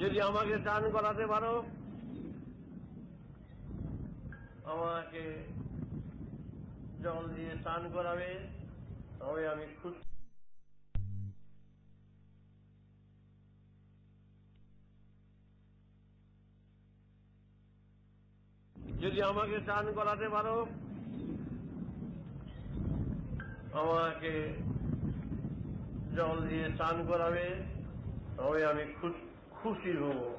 যদি আমাকে স্নান করাতে পারো, আমাকে জল দিয়ে স্নান করাবে, তবে আমি খুশি। যদি আমাকে স্নান করাতে পারো, আমাকে জল দিয়ে স্নান করাবে, তবে আমি খু- খুশি হব।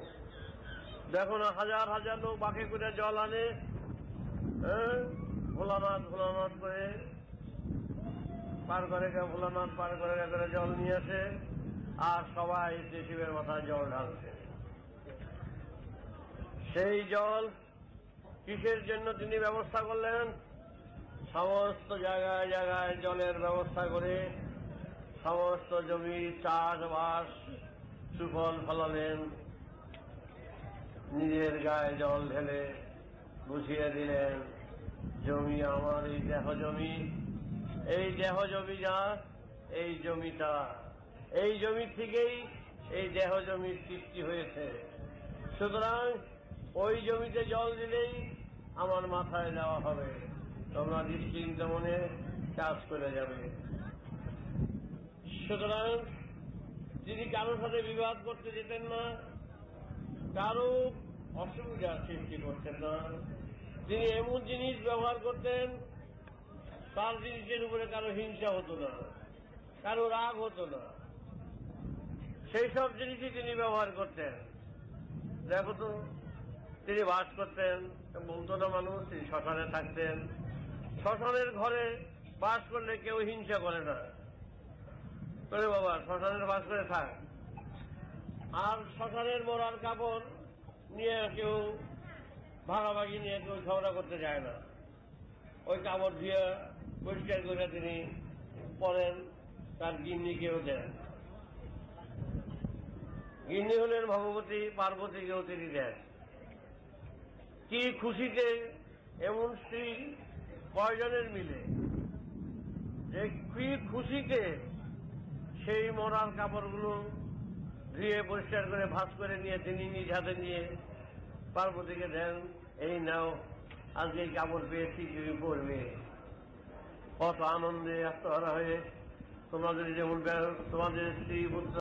দেখো না, হাজার হাজার লোক বাকি করে জল আনে। হ্যাঁ? ভোলানাথ ভোলানাথ করে পার করে ভোলানাথ পার করে করে জল নিয়ে আসে আর সবাই শিবের মাথায় জল ঢালছে। সেই জল কিসের জন্য তিনি ব্যবস্থা করলেন? সমস্ত জায়গায় জায়গায় জলের ব্যবস্থা করে সমস্ত জমি চাষবাস সুফল ফলালেন। নিজের গায়ে জল ঢেলে বুঝিয়ে দিলেন। জমি আমার, এই দেহ জমি। এই দেহ জমি যা এই জমিটা। এই জমি থেকেই এই দেহ জমির সৃষ্টি হয়েছে। সুতরাং ওই জমিতে জল দিলেই আমার মাথায় দেওয়া হবে। তোমরা নিশ্চিন্ত মনে চাষ করে যাবে। সুতরাং তিনি কারোর সাথে বিবাদ করতে যেতেন না, কারও অসুবিধার সৃষ্টি করতেন না। তিনি এমন জিনিস ব্যবহার করতেন, তার জিনিসের উপরে কারও হিংসা হতো না, কারও রাগ হতো না। সেই সব জিনিসই তিনি ব্যবহার করতেন। দেখো তো, তিনি বাস করতেন, বলতো না মানুষ, তিনি শ্মশানে থাকতেন। শ্মশানের ঘরে বাস করলে কেউ হিংসা করে না। করে বাবা, শ্মশানের বাস করে থাক। আর শ্মশানের মরার কাপড় নিয়ে কেউ ভাগাভাগি নিয়ে কেউ ঝগড়া করতে যায় না। ওই কাপড় দিয়ে পরিষ্কার করে তিনি পরেন তার গিন্নিকেও দেন। গিন্নি হলেন ভগবতী, পার্বতীকেও তিনি দেন। কি খুশিতে এমন স্ত্রী কয়জনের মিলে? যে কি খুশিতে সেই মরার কাপড়গুলো ধুয়ে পরিষ্কার করে ভাস করে নিয়ে তিনি নিজ হাতে নিয়ে পার্বতীকে দেন, এই নাও, আজকে এই কাপড় পেয়েছি, তুমি পরবে। কত আনন্দে আত্মহারা হয়ে তোমাদের যেমন তোমাদের স্ত্রী পুত্র